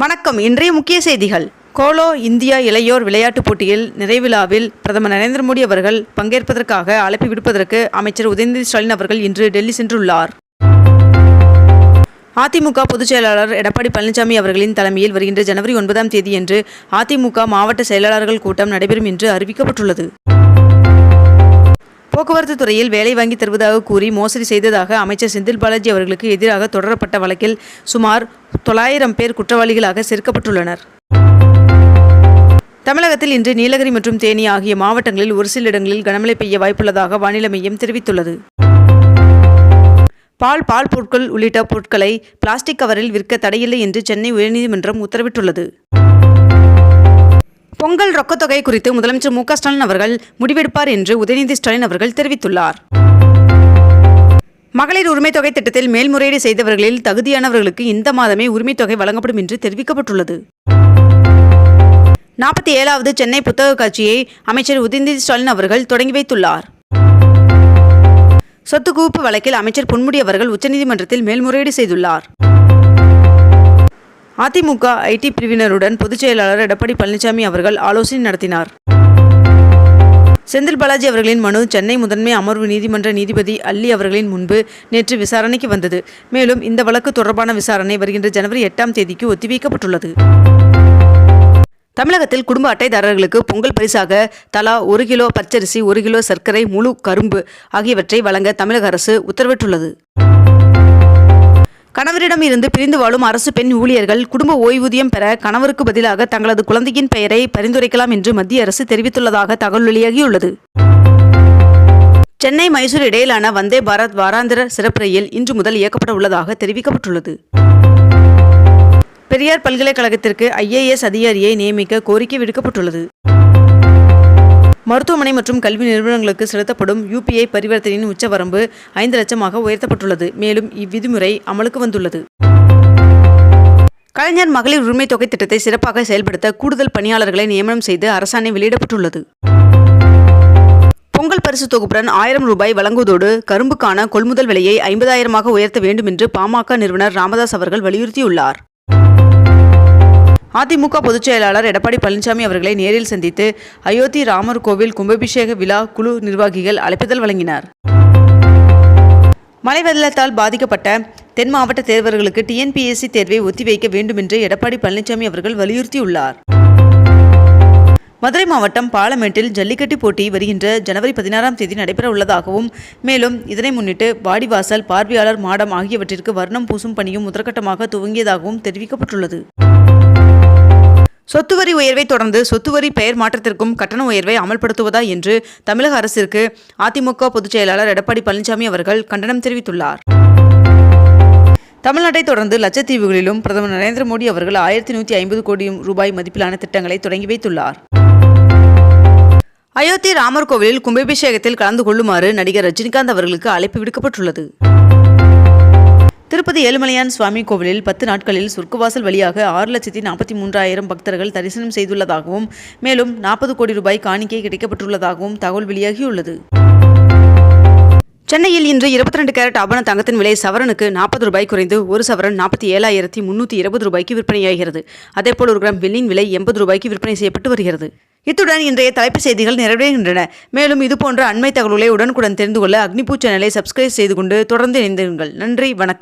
வணக்கம். இன்றைய முக்கிய செய்திகள். கோலோ இந்தியா இளையோர் விளையாட்டுப் போட்டியில் நிறைவிழாவில் பிரதமர் நரேந்திர மோடி அவர்கள் பங்கேற்பதற்காக அழைப்பு விடுப்பதற்கு அமைச்சர் உதயநிதி ஸ்டாலின் அவர்கள் இன்று டெல்லி சென்றுள்ளார். அதிமுக பொதுச் செயலாளர் எடப்பாடி பழனிசாமி அவர்களின் தலைமையில் வருகின்ற ஜனவரி ஒன்பதாம் தேதியன்று அதிமுக மாவட்ட செயலாளர்கள் கூட்டம் நடைபெறும் என்று அறிவிக்கப்பட்டுள்ளது. போக்குவரத்து துறையில் வேலை வாங்கி தருவதாக கூறி மோசடி செய்ததாக அமைச்சர் செந்தில் பாலாஜி அவர்களுக்கு எதிராக தொடரப்பட்ட வழக்கில் சுமார் தொள்ளாயிரம் பேர் குற்றவாளிகளாக சேர்க்கப்பட்டுள்ளனர். தமிழகத்தில் இன்று நீலகிரி மற்றும் தேனி ஆகிய மாவட்டங்களில் ஒரு சில இடங்களில் கனமழை பெய்ய வாய்ப்புள்ளதாக வானிலை மையம் தெரிவித்துள்ளது. பால் பால் பொருட்கள் உள்ளிட்ட பொருட்களை பிளாஸ்டிக் கவரில் விற்க தடையில்லை என்று சென்னை உயர்நீதிமன்றம் உத்தரவிட்டுள்ளது. பொங்கல் ரொக்கத்தொகை குறித்து முதலமைச்சர் மு ஸ்டாலின் அவர்கள் முடிவெடுப்பார் என்று உதயநிதி ஸ்டாலின் அவர்கள் தெரிவித்துள்ளார். மகளிர் உரிமைத் தொகை திட்டத்தில் மேல்முறையீடு செய்தவர்களில் தகுதியானவர்களுக்கு இந்த மாதமே உரிமைத் தொகை வழங்கப்படும் என்று தெரிவிக்கப்பட்டுள்ளது. நாற்பத்தி ஏழாவது சென்னை புத்தக காட்சியை அமைச்சர் உதயநிதி ஸ்டாலின் அவர்கள் தொடங்கி வைத்துள்ளார். சொத்து குவிப்பு வழக்கில் அமைச்சர் பொன்முடி அவர்கள் உச்சநீதிமன்றத்தில் மேல்முறையீடு செய்துள்ளார். அதிமுக ஐடி பிரிவினருடன் பொதுச் செயலாளர் எடப்பாடி பழனிசாமி அவர்கள் ஆலோசனை நடத்தினார். செந்தில் பாலாஜி அவர்களின் மனு சென்னை முதன்மை அமர்வு நீதிமன்ற நீதிபதி அல்லி அவர்களின் முன்பு நேற்று விசாரணைக்கு வந்தது. மேலும் இந்த வழக்கு தொடர்பான விசாரணை வருகின்ற ஜனவரி எட்டாம் தேதிக்கு ஒத்திவைக்கப்பட்டுள்ளது. தமிழகத்தில் குடும்ப அட்டைதாரர்களுக்கு பொங்கல் பரிசாக தலா ஒரு கிலோ பச்சரிசி ஒரு கிலோ சர்க்கரை முழு கரும்பு ஆகியவற்றை வழங்க தமிழக அரசு உத்தரவிட்டுள்ளது. கணவரிடம் இருந்து பிரிந்து வாழும் அரசு பெண் ஊழியர்கள் குடும்ப ஓய்வூதியம் பெற கணவருக்கு பதிலாக தங்களது குழந்தையின் பெயரை பரிந்துரைக்கலாம் என்று மத்திய அரசு தெரிவித்துள்ளதாக தகவல் வெளியாகியுள்ளது. சென்னை மைசூர் இடையிலான வந்தே பாரத் வாராந்திர சிறப்பு ரயில் இன்று முதல் இயக்கப்பட உள்ளதாக தெரிவிக்கப்பட்டுள்ளது. பெரியார் பல்கலைக்கழகத்திற்கு ஐஏஎஸ் அதிகாரியை நியமிக்க கோரிக்கை விடுக்கப்பட்டுள்ளது. மருத்துவமனை மற்றும் கல்வி நிறுவனங்களுக்கு செலுத்தப்படும் யூபிஐ பரிவர்த்தனையின் உச்சவரம்பு ஐந்து லட்சமாக உயர்த்தப்பட்டுள்ளது. மேலும் இவ்விதிமுறை அமலுக்கு வந்துள்ளது. கலைஞர் மகளிர் உரிமை தொகை திட்டத்தை சிறப்பாக செயல்படுத்த கூடுதல் பணியாளர்களை நியமனம் செய்து அரசாணை வெளியிடப்பட்டுள்ளது. பொங்கல் பரிசு தொகுப்புடன் ஆயிரம் ரூபாய் வழங்குவதோடு கரும்புக்கான கொள்முதல் விலையை ஐம்பதாயிரமாக உயர்த்த வேண்டும் என்று பாமக நிறுவனர் ராமதாஸ் அவர்கள் வலியுறுத்தியுள்ளார். அதிமுக பொதுச் செயலாளர் எடப்பாடி பழனிசாமி அவர்களை நேரில் சந்தித்து அயோத்தி ராமர் கோவில் கும்பாபிஷேக விழா குழு நிர்வாகிகள் அழைப்புதல் வழங்கினார். மழை வெள்ளத்தால் பாதிக்கப்பட்ட தென் மாவட்ட தேர்வர்களுக்கு டிஎன்பிஎஸ்சி தேர்வை ஒத்திவைக்க வேண்டும் என்று எடப்பாடி பழனிசாமி அவர்கள் வலியுறுத்தியுள்ளார். மதுரை மாவட்டம் பாலமேட்டில் ஜல்லிக்கட்டு போட்டி வருகின்ற ஜனவரி பதினாறாம் தேதி நடைபெற உள்ளதாகவும் மேலும் இதனை முன்னிட்டு வாடிவாசல் பார்வையாளர் மாடம் ஆகியவற்றிற்கு வர்ணம் பூசும் பணியும் முதற்கட்டமாக துவங்கியதாகவும் தெரிவிக்கப்பட்டுள்ளது. சொத்து வரி உயர்வை தொடர்ந்து சொத்து வரி பெயர் மாற்றத்திற்கும் கட்டண உயர்வை அமல்படுத்துவதா என்று தமிழக அரசிற்கு அதிமுக பொதுச் செயலாளர் எடப்பாடி பழனிசாமி அவர்கள் கண்டனம் தெரிவித்துள்ளார். தமிழ்நாட்டை தொடர்ந்து லட்சத்தீவுகளிலும் பிரதமர் நரேந்திர மோடி அவர்கள் ஆயிரத்தி நூற்றி ஐம்பது கோடி ரூபாய் மதிப்பிலான திட்டங்களை தொடங்கி வைத்துள்ளார். அயோத்தி ராமர் கோவிலில் கும்பாபிஷேகத்தில் கலந்து கொள்ளுமாறு நடிகர் ரஜினிகாந்த் அவர்களுக்கு அழைப்பு விடுக்கப்பட்டுள்ளது. திருப்பதி ஏழுமலையான் சுவாமி கோவிலில் பத்து நாட்களில் சொர்க்கவாசல் வழியாக ஆறு லட்சத்தி நாற்பத்தி மூன்றாயிரம் பக்தர்கள் தரிசனம் செய்துள்ளதாகவும் மேலும் நாற்பது கோடி ரூபாய் காணிக்கை கிடைக்கப்பட்டுள்ளதாகவும் தகவல் வெளியாகியுள்ளது. சென்னையில் இன்று இருபத்தி ரெண்டு கேரட் ஆபண தங்கத்தின் விலை சவரனுக்கு நாற்பது ரூபாய் குறைந்து ஒரு சவரன் நாற்பத்தி ஏழாயிரத்தி முன்னூற்றி இருபது ரூபாய்க்கு விற்பனையாகிறது. அதேபோல் ஒரு கிராம் வெள்ளியின் விலை எண்பது ரூபாய்க்கு விற்பனை செய்யப்பட்டு வருகிறது. இத்துடன் இன்றைய தலைப்புச் செய்திகள் நிறைவடைகின்றன. மேலும் இதுபோன்ற அண்மை தகவல்களை உடனுக்குடன் தெரிந்து கொள்ள அக்னிபூ சேனலை சப்ஸ்கிரைப் செய்து கொண்டு தொடர்ந்து இணைந்திருங்கள். நன்றி வணக்கம்.